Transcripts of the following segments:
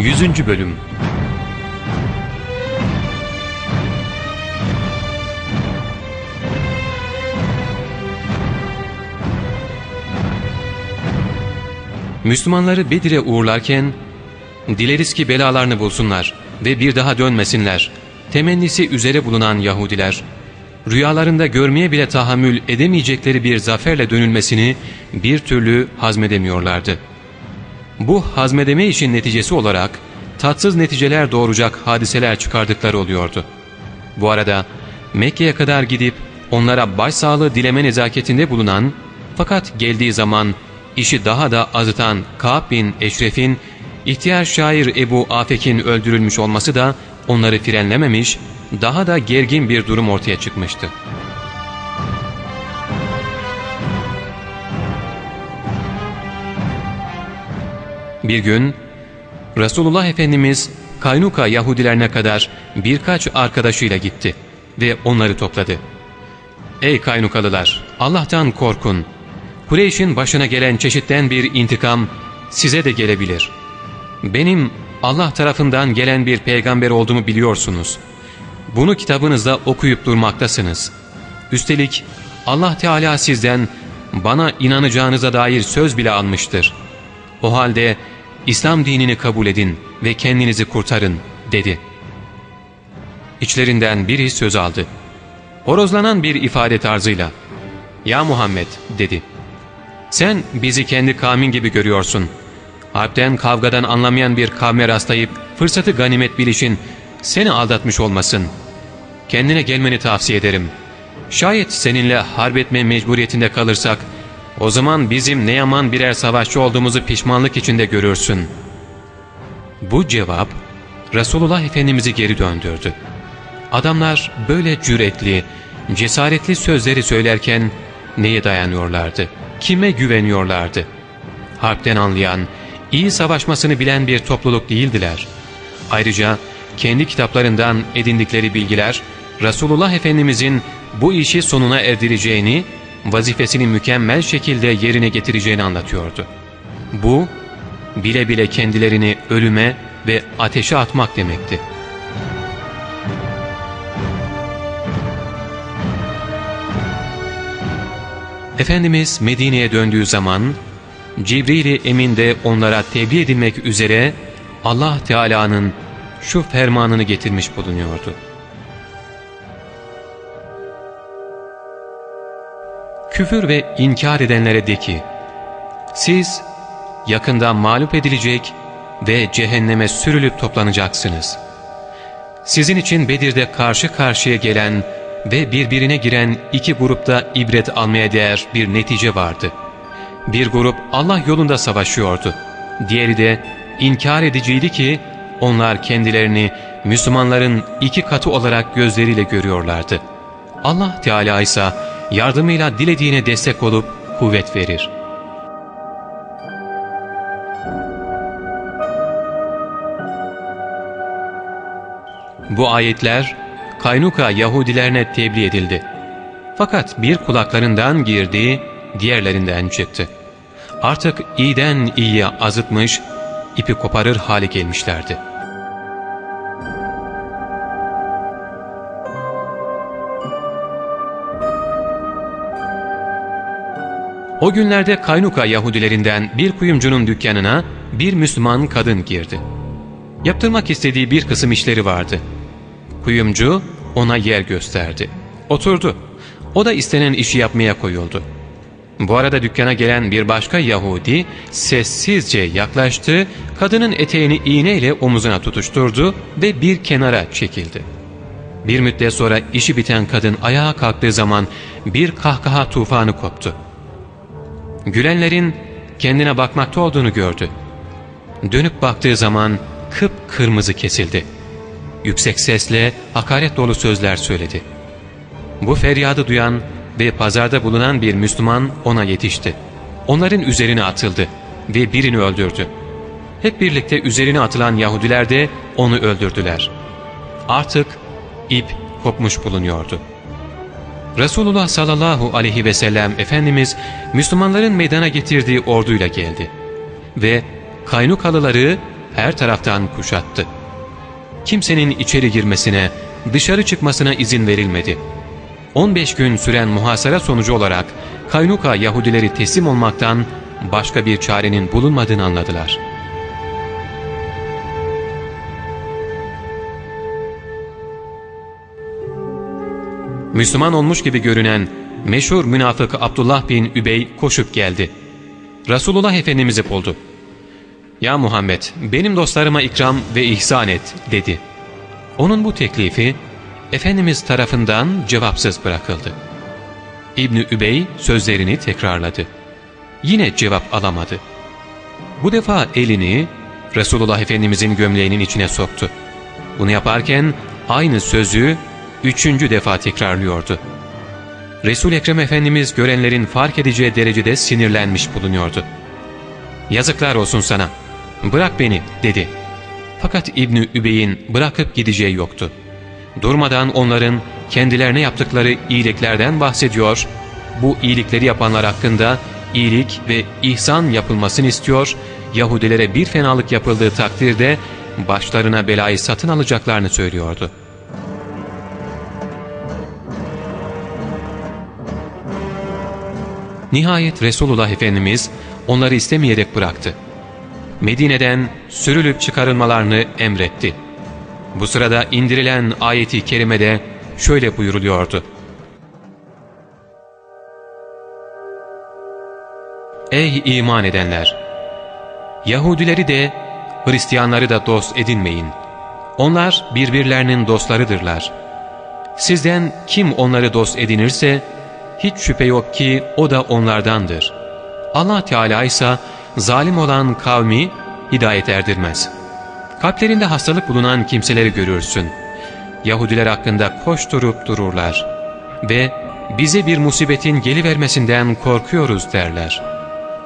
100. Bölüm Müslümanları Bedir'e uğurlarken dileriz ki belalarını bulsunlar ve bir daha dönmesinler. Temennisi üzere bulunan Yahudiler rüyalarında görmeye bile tahammül edemeyecekleri bir zaferle dönülmesini bir türlü hazmedemiyorlardı. Bu hazmedeme işin neticesi olarak tatsız neticeler doğuracak hadiseler çıkardıkları oluyordu. Bu arada Mekke'ye kadar gidip onlara başsağlığı dileme nezaketinde bulunan fakat geldiği zaman işi daha da azıtan Ka'b bin Eşref'in ihtiyar şair Ebu Afek'in öldürülmüş olması da onları frenlememiş, daha da gergin bir durum ortaya çıkmıştı. Bir gün Resulullah Efendimiz Kaynuka Yahudilerine kadar birkaç arkadaşıyla gitti ve onları topladı. Ey Kaynukalılar! Allah'tan korkun. Kureyş'in başına gelen çeşitten bir intikam size de gelebilir. Benim Allah tarafından gelen bir peygamber olduğumu biliyorsunuz. Bunu kitabınızda okuyup durmaktasınız. Üstelik Allah Teala sizden bana inanacağınıza dair söz bile almıştır. O halde İslam dinini kabul edin ve kendinizi kurtarın dedi. İçlerinden biri söz aldı. Horozlanan bir ifade tarzıyla ''Ya Muhammed'' dedi. ''Sen bizi kendi kavmin gibi görüyorsun. Harpten kavgadan anlamayan bir kavme rastlayıp fırsatı ganimet bilişin seni aldatmış olmasın. Kendine gelmeni tavsiye ederim. Şayet seninle harbetme mecburiyetinde kalırsak o zaman bizim ne yaman birer savaşçı olduğumuzu pişmanlık içinde görürsün. Bu cevap Resulullah Efendimiz'i geri döndürdü. Adamlar böyle cüretli, cesaretli sözleri söylerken neye dayanıyorlardı? Kime güveniyorlardı? Harpten anlayan, iyi savaşmasını bilen bir topluluk değildiler. Ayrıca kendi kitaplarından edindikleri bilgiler Resulullah Efendimizin bu işi sonuna erdireceğini, vazifesini mükemmel şekilde yerine getireceğini anlatıyordu. Bu, bile bile kendilerini ölüme ve ateşe atmak demekti. Efendimiz Medine'ye döndüğü zaman Cibril-i Emin de onlara tebliğ edilmek üzere Allah Teala'nın şu fermanını getirmiş bulunuyordu. Küfür ve inkar edenlere de ki, siz yakında mağlup edilecek ve cehenneme sürülüp toplanacaksınız. Sizin için Bedir'de karşı karşıya gelen ve birbirine giren iki grupta ibret almaya değer bir netice vardı. Bir grup Allah yolunda savaşıyordu. Diğeri de inkar ediciydi ki onlar kendilerini Müslümanların iki katı olarak gözleriyle görüyorlardı. Allah Teala ise yardımıyla dilediğine destek olup kuvvet verir. Bu ayetler Kaynuka Yahudilerine tebliğ edildi. Fakat bir kulaklarından girdi, diğerlerinden çıktı. Artık iyiden iyiye azıtmış, ipi koparır hale gelmişlerdi. O günlerde Kaynuka Yahudilerinden bir kuyumcunun dükkanına bir Müslüman kadın girdi. Yaptırmak istediği bir kısım işleri vardı. Kuyumcu ona yer gösterdi. Oturdu. O da istenen işi yapmaya koyuldu. Bu arada dükkana gelen bir başka Yahudi sessizce yaklaştı, kadının eteğini iğneyle omuzuna tutuşturdu ve bir kenara çekildi. Bir müddet sonra işi biten kadın ayağa kalktığı zaman bir kahkaha tufanı koptu. Gülenlerin kendine bakmakta olduğunu gördü. Dönüp baktığı zaman kıpkırmızı kesildi. Yüksek sesle hakaret dolu sözler söyledi. Bu feryadı duyan ve pazarda bulunan bir Müslüman ona yetişti. Onların üzerine atıldı ve birini öldürdü. Hep birlikte üzerine atılan Yahudiler de onu öldürdüler. Artık ip kopmuş bulunuyordu. Resulullah sallallahu aleyhi ve sellem Efendimiz Müslümanların meydana getirdiği orduyla geldi. Ve Kaynukalıları her taraftan kuşattı. Kimsenin içeri girmesine, dışarı çıkmasına izin verilmedi. 15 gün süren muhasara sonucu olarak Kaynuka Yahudileri teslim olmaktan başka bir çarenin bulunmadığını anladılar. Müslüman olmuş gibi görünen meşhur münafık Abdullah bin Übey koşup geldi. Resulullah Efendimiz'i buldu. ''Ya Muhammed, benim dostlarıma ikram ve ihsan et.'' dedi. Onun bu teklifi Efendimiz tarafından cevapsız bırakıldı. İbni Übey sözlerini tekrarladı. Yine cevap alamadı. Bu defa elini Resulullah Efendimizin gömleğinin içine soktu. Bunu yaparken aynı sözü üçüncü defa tekrarlıyordu. Resul Ekrem Efendimiz görenlerin fark edeceği derecede sinirlenmiş bulunuyordu. ''Yazıklar olsun sana, bırak beni.'' dedi. Fakat İbni Übey'in bırakıp gideceği yoktu. Durmadan onların kendilerine yaptıkları iyiliklerden bahsediyor, bu iyilikleri yapanlar hakkında iyilik ve ihsan yapılmasını istiyor, Yahudilere bir fenalık yapıldığı takdirde başlarına belayı satın alacaklarını söylüyordu. Nihayet Resulullah Efendimiz onları istemeyerek bıraktı. Medine'den sürülüp çıkarılmalarını emretti. Bu sırada indirilen ayeti kerimede şöyle buyuruluyordu. Ey iman edenler! Yahudileri de Hristiyanları da dost edinmeyin. Onlar birbirlerinin dostlarıdırlar. Sizden kim onları dost edinirse hiç şüphe yok ki o da onlardandır. Allah Teala ise zalim olan kavmi hidayet erdirmez. Kalplerinde hastalık bulunan kimseleri görürsün. Yahudiler hakkında koşturup dururlar. Ve bize bir musibetin gelivermesinden korkuyoruz derler.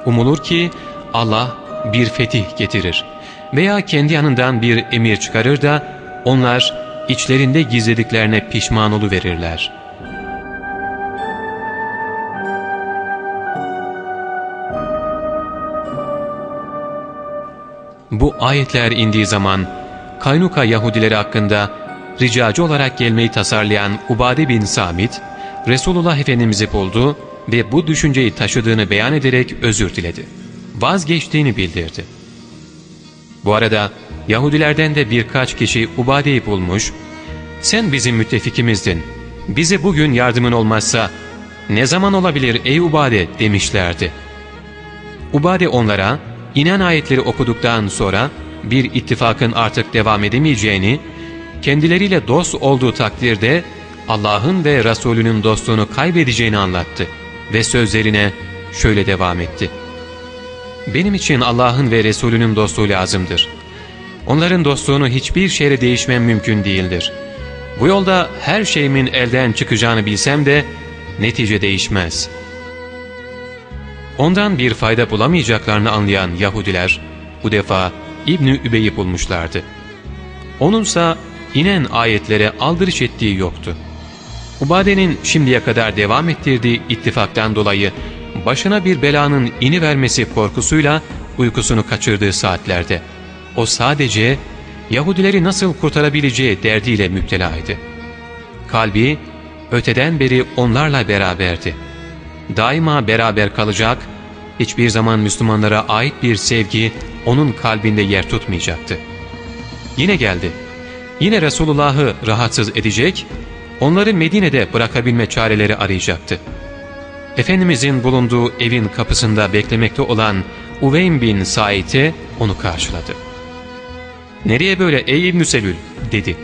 Umulur ki Allah bir fetih getirir. Veya kendi yanından bir emir çıkarır da onlar içlerinde gizlediklerine pişman verirler. Bu ayetler indiği zaman Kaynuka Yahudileri hakkında ricacı olarak gelmeyi tasarlayan Ubade bin Samit, Resulullah Efendimiz'i buldu ve bu düşünceyi taşıdığını beyan ederek özür diledi. Vazgeçtiğini bildirdi. Bu arada Yahudilerden de birkaç kişi Ubade'yi bulmuş, ''Sen bizim müttefikimizdin, bize bugün yardımın olmazsa ne zaman olabilir ey Ubade?'' demişlerdi. Ubade onlara, inen ayetleri okuduktan sonra bir ittifakın artık devam edemeyeceğini, kendileriyle dost olduğu takdirde Allah'ın ve Resulünün dostluğunu kaybedeceğini anlattı ve sözlerine şöyle devam etti. Benim için Allah'ın ve Resulünün dostluğu lazımdır. Onların dostluğunu hiçbir şeyle değişmem mümkün değildir. Bu yolda her şeyimin elden çıkacağını bilsem de netice değişmez.'' Ondan bir fayda bulamayacaklarını anlayan Yahudiler bu defa İbni Übey'i bulmuşlardı. Onunsa inen ayetlere aldırış ettiği yoktu. Ubade'nin şimdiye kadar devam ettirdiği ittifaktan dolayı başına bir belanın ini vermesi korkusuyla uykusunu kaçırdığı saatlerde o sadece Yahudileri nasıl kurtarabileceği derdiyle müptelaydı. Kalbi öteden beri onlarla beraberdi daima beraber kalacak, hiçbir zaman Müslümanlara ait bir sevgi onun kalbinde yer tutmayacaktı. Yine geldi. Yine Resulullah'ı rahatsız edecek, onları Medine'de bırakabilme çareleri arayacaktı. Efendimizin bulunduğu evin kapısında beklemekte olan Uveym bin Said'e onu karşıladı. ''Nereye böyle ey İbn-i dedi.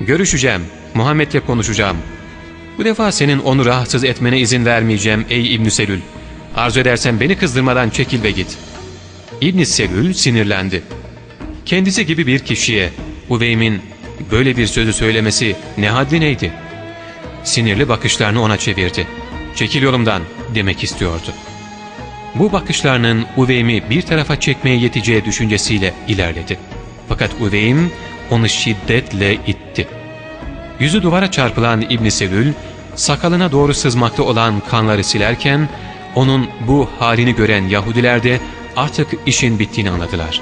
''Görüşeceğim, Muhammed'le konuşacağım.'' Bu defa senin onu rahatsız etmene izin vermeyeceğim ey İbn Selül. Arzu edersen beni kızdırmadan çekil ve git. İbn Selül sinirlendi. Kendisi gibi bir kişiye Uveym'in böyle bir sözü söylemesi ne haddi neydi? Sinirli bakışlarını ona çevirdi. Çekil yolumdan demek istiyordu. Bu bakışlarının Uveym'i bir tarafa çekmeye yeteceği düşüncesiyle ilerledi. Fakat Uveym onu şiddetle itti. Yüzü duvara çarpılan İbn Selül sakalına doğru sızmakta olan kanları silerken onun bu halini gören Yahudiler de artık işin bittiğini anladılar.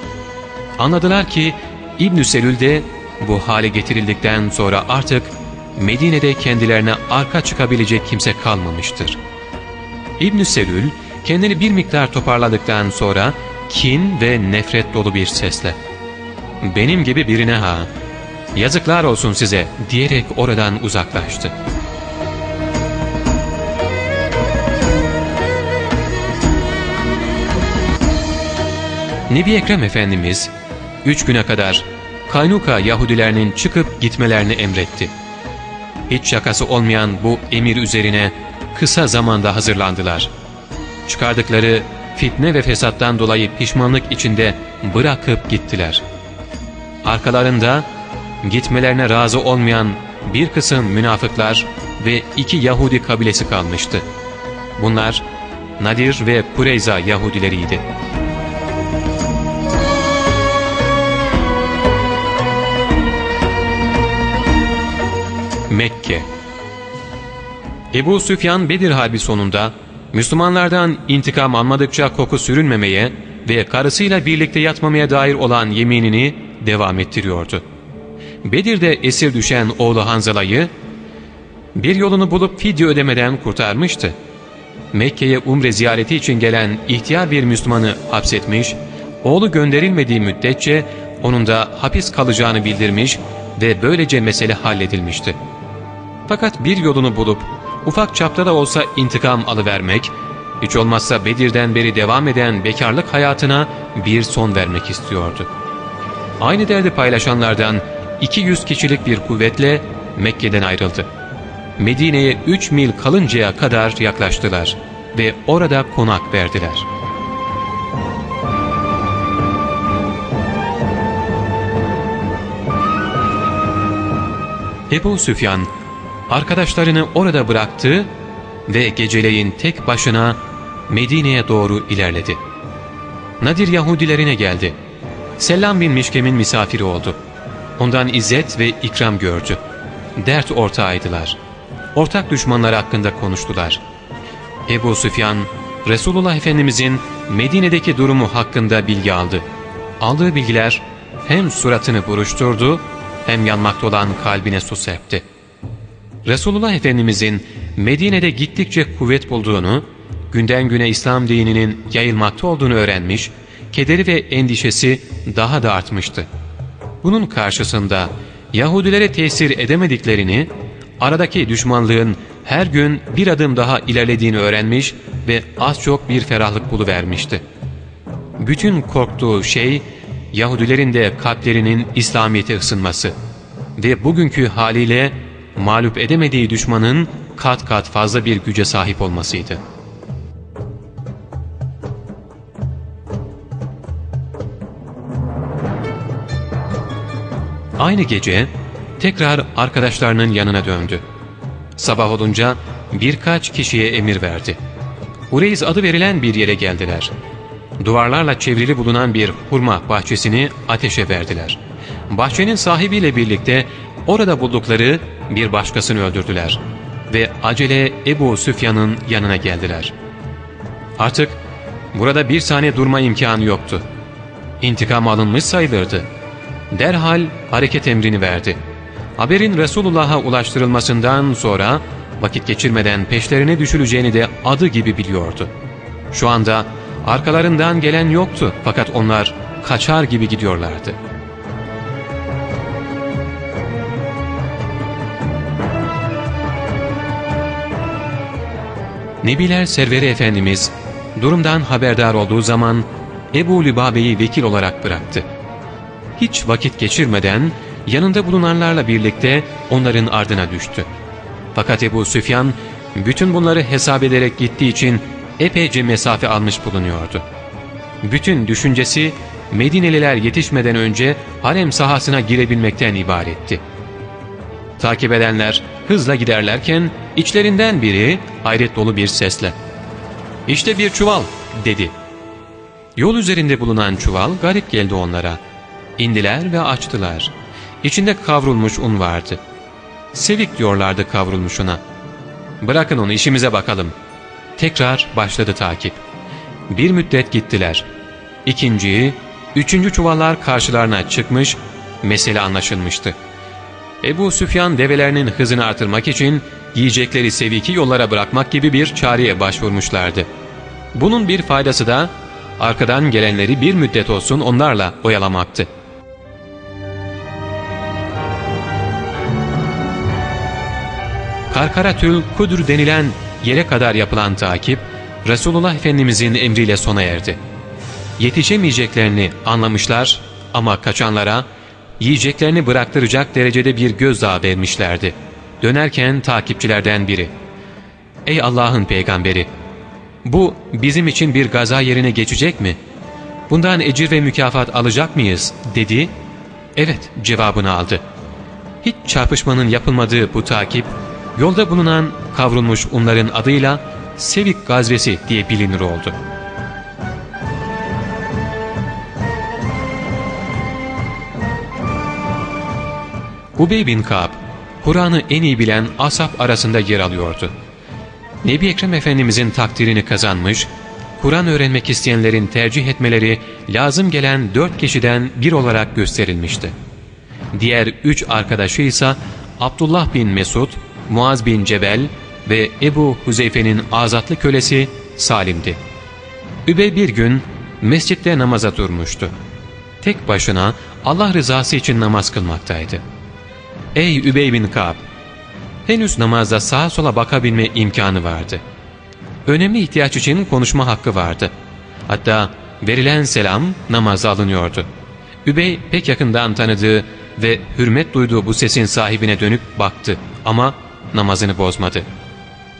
Anladılar ki İbn-i Selül de bu hale getirildikten sonra artık Medine'de kendilerine arka çıkabilecek kimse kalmamıştır. İbn-i Selül kendini bir miktar toparladıktan sonra kin ve nefret dolu bir sesle ''Benim gibi birine ha, yazıklar olsun size'' diyerek oradan uzaklaştı. Nebi Ekrem Efendimiz üç güne kadar Kaynuka Yahudilerinin çıkıp gitmelerini emretti. Hiç şakası olmayan bu emir üzerine kısa zamanda hazırlandılar. Çıkardıkları fitne ve fesattan dolayı pişmanlık içinde bırakıp gittiler. Arkalarında gitmelerine razı olmayan bir kısım münafıklar ve iki Yahudi kabilesi kalmıştı. Bunlar Nadir ve Kureyza Yahudileriydi. Mekke Ebu Süfyan Bedir Harbi sonunda Müslümanlardan intikam almadıkça koku sürünmemeye ve karısıyla birlikte yatmamaya dair olan yeminini devam ettiriyordu. Bedir'de esir düşen oğlu Hanzala'yı bir yolunu bulup fidye ödemeden kurtarmıştı. Mekke'ye umre ziyareti için gelen ihtiyar bir Müslümanı hapsetmiş, oğlu gönderilmediği müddetçe onun da hapis kalacağını bildirmiş ve böylece mesele halledilmişti. Fakat bir yolunu bulup ufak çapta da olsa intikam alıvermek, hiç olmazsa Bedir'den beri devam eden bekarlık hayatına bir son vermek istiyordu. Aynı derdi paylaşanlardan 200 kişilik bir kuvvetle Mekke'den ayrıldı. Medine'ye 3 mil kalıncaya kadar yaklaştılar ve orada konak verdiler. Ebu Süfyan arkadaşlarını orada bıraktı ve geceleyin tek başına Medine'ye doğru ilerledi. Nadir Yahudilerine geldi. Selam bin Mişkem'in misafiri oldu. Ondan izzet ve ikram gördü. Dert ortağıydılar. Ortak düşmanları hakkında konuştular. Ebu Süfyan, Resulullah Efendimizin Medine'deki durumu hakkında bilgi aldı. Aldığı bilgiler hem suratını buruşturdu hem yanmakta olan kalbine su serpti. Resulullah Efendimizin Medine'de gittikçe kuvvet bulduğunu, günden güne İslam dininin yayılmakta olduğunu öğrenmiş, kederi ve endişesi daha da artmıştı. Bunun karşısında Yahudilere tesir edemediklerini, aradaki düşmanlığın her gün bir adım daha ilerlediğini öğrenmiş ve az çok bir ferahlık buluvermişti. Bütün korktuğu şey, Yahudilerin de kalplerinin İslamiyet'e ısınması ve bugünkü haliyle mağlup edemediği düşmanın kat kat fazla bir güce sahip olmasıydı. Aynı gece tekrar arkadaşlarının yanına döndü. Sabah olunca birkaç kişiye emir verdi. Ureyz adı verilen bir yere geldiler. Duvarlarla çevrili bulunan bir hurma bahçesini ateşe verdiler. Bahçenin sahibiyle birlikte orada buldukları bir başkasını öldürdüler ve acele Ebu Süfyan'ın yanına geldiler. Artık burada bir saniye durma imkanı yoktu. İntikam alınmış sayılırdı. Derhal hareket emrini verdi. Haberin Resulullah'a ulaştırılmasından sonra vakit geçirmeden peşlerine düşüleceğini de adı gibi biliyordu. Şu anda arkalarından gelen yoktu fakat onlar kaçar gibi gidiyorlardı. Nebiler Serveri Efendimiz durumdan haberdar olduğu zaman Ebu Lübabe'yi vekil olarak bıraktı. Hiç vakit geçirmeden yanında bulunanlarla birlikte onların ardına düştü. Fakat Ebu Süfyan bütün bunları hesap ederek gittiği için epeyce mesafe almış bulunuyordu. Bütün düşüncesi Medineliler yetişmeden önce harem sahasına girebilmekten ibaretti. Takip edenler hızla giderlerken içlerinden biri hayret dolu bir sesle ''İşte bir çuval'' dedi. Yol üzerinde bulunan çuval garip geldi onlara. İndiler ve açtılar. İçinde kavrulmuş un vardı. Sevik diyorlardı kavrulmuş una. ''Bırakın onu işimize bakalım.'' Tekrar başladı takip. Bir müddet gittiler. İkinciyi, Üçüncü çuvallar karşılarına çıkmış, mesele anlaşılmıştı. Ebu Süfyan develerinin hızını artırmak için yiyecekleri seviki yollara bırakmak gibi bir çareye başvurmuşlardı. Bunun bir faydası da arkadan gelenleri bir müddet olsun onlarla oyalamaktı. Karkaratül Kudur denilen yere kadar yapılan takip, Resulullah Efendimizin emriyle sona erdi. Yetişemeyeceklerini anlamışlar ama kaçanlara yiyeceklerini bıraktıracak derecede bir gözdağı vermişlerdi. Dönerken takipçilerden biri, ''Ey Allah'ın peygamberi, bu bizim için bir gaza yerine geçecek mi? Bundan ecir ve mükafat alacak mıyız?'' dedi. ''Evet'' cevabını aldı. Hiç çarpışmanın yapılmadığı bu takip, yolda bulunan kavrulmuş unların adıyla Sevik gazvesi diye bilinir oldu. Ubey bin Ka'b, Kur'an'ı en iyi bilen asap arasında yer alıyordu. Nebi Ekrem Efendimizin takdirini kazanmış, Kur'an öğrenmek isteyenlerin tercih etmeleri lazım gelen dört kişiden bir olarak gösterilmişti. Diğer üç arkadaşı ise Abdullah bin Mesud, Muaz bin Cebel ve Ebu Huzeyfe'nin azatlı kölesi Salim'di. Übey bir gün mescitte namaza durmuştu. Tek başına Allah rızası için namaz kılmaktaydı. Ey Übey bin Ka'b! Henüz namazda sağa sola bakabilme imkanı vardı. Önemli ihtiyaç için konuşma hakkı vardı. Hatta verilen selam namaza alınıyordu. Übey pek yakından tanıdığı ve hürmet duyduğu bu sesin sahibine dönüp baktı ama namazını bozmadı.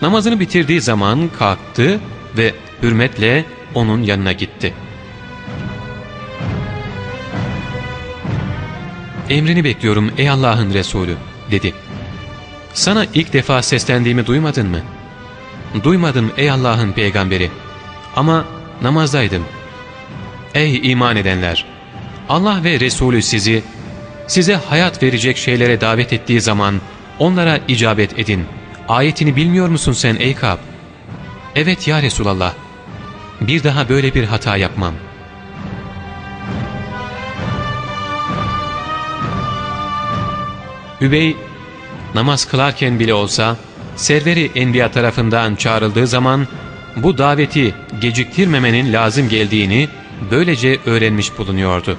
Namazını bitirdiği zaman kalktı ve hürmetle onun yanına gitti. ''Emrini bekliyorum ey Allah'ın Resulü'' dedi. ''Sana ilk defa seslendiğimi duymadın mı?'' ''Duymadım ey Allah'ın peygamberi ama namazdaydım.'' ''Ey iman edenler! Allah ve Resulü sizi, size hayat verecek şeylere davet ettiği zaman onlara icabet edin. Ayetini bilmiyor musun sen ey Kab? Evet ya Resulallah. Bir daha böyle bir hata yapmam. Übey namaz kılarken bile olsa Serveri Enbiya tarafından çağrıldığı zaman bu daveti geciktirmemenin lazım geldiğini böylece öğrenmiş bulunuyordu.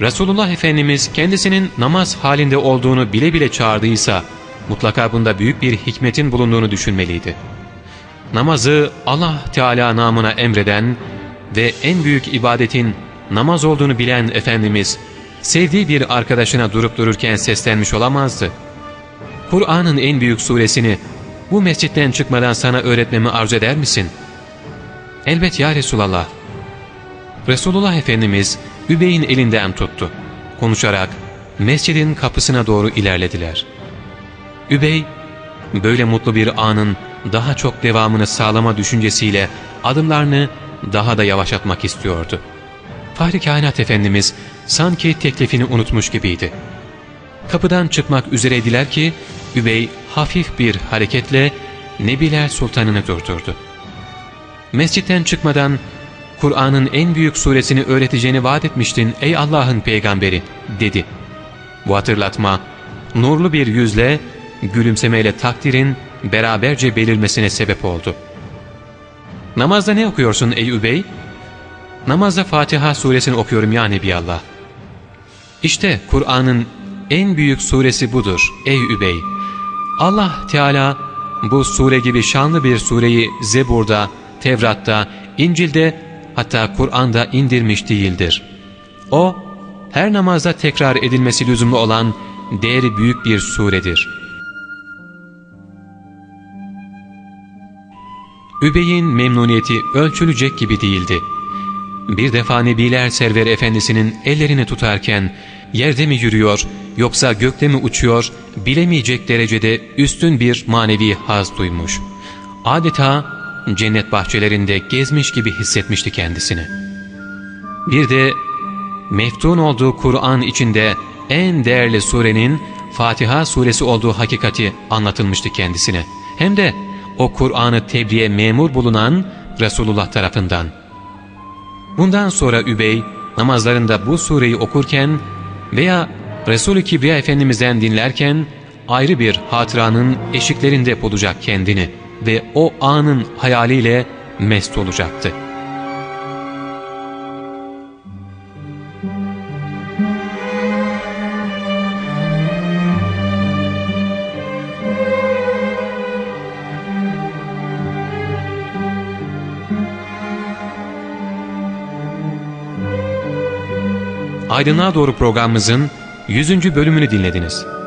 Resulullah Efendimiz kendisinin namaz halinde olduğunu bile bile çağırdıysa mutlaka bunda büyük bir hikmetin bulunduğunu düşünmeliydi. Namazı Allah Teala namına emreden ve en büyük ibadetin namaz olduğunu bilen Efendimiz, sevdiği bir arkadaşına durup dururken seslenmiş olamazdı. Kur'an'ın en büyük suresini bu mescitten çıkmadan sana öğretmemi arzu eder misin? Elbet ya Resulallah. Resulullah Efendimiz Übey'in elinden tuttu. Konuşarak mescidin kapısına doğru ilerlediler.'' Übey, böyle mutlu bir anın daha çok devamını sağlama düşüncesiyle adımlarını daha da yavaşlatmak istiyordu. Fahri Kainat Efendimiz sanki teklifini unutmuş gibiydi. Kapıdan çıkmak üzereydiler ki Übey hafif bir hareketle Nebiler Sultanını durdurdu. Mescitten çıkmadan Kur'an'ın en büyük suresini öğreteceğini vaat etmiştin ey Allah'ın peygamberi dedi. Bu hatırlatma nurlu bir yüzle gülümsemeyle takdirin beraberce belirmesine sebep oldu. Namazda ne okuyorsun ey Übey? Namazda Fatiha suresini okuyorum ya Nebiallah. İşte Kur'an'ın en büyük suresi budur ey Übey. Allah Teala bu sure gibi şanlı bir sureyi Zebur'da, Tevrat'ta, İncil'de hatta Kur'an'da indirmiş değildir. O, her namazda tekrar edilmesi lüzumlu olan değeri büyük bir suredir. Übey'in memnuniyeti ölçülecek gibi değildi. Bir defa Nebiler Server Efendisi'nin ellerini tutarken yerde mi yürüyor yoksa gökte mi uçuyor bilemeyecek derecede üstün bir manevi haz duymuş. Adeta cennet bahçelerinde gezmiş gibi hissetmişti kendisini. Bir de meftun olduğu Kur'an içinde en değerli surenin Fatiha suresi olduğu hakikati anlatılmıştı kendisine. Hem de o Kur'an'ı tebliğe memur bulunan Resulullah tarafından. Bundan sonra Übey namazlarında bu sureyi okurken veya Resul-i Kibriya Efendimiz'den dinlerken ayrı bir hatıranın eşiklerinde bulacak kendini ve o anın hayaliyle mest olacaktı. Aydınlığa Doğru programımızın 100. bölümünü dinlediniz.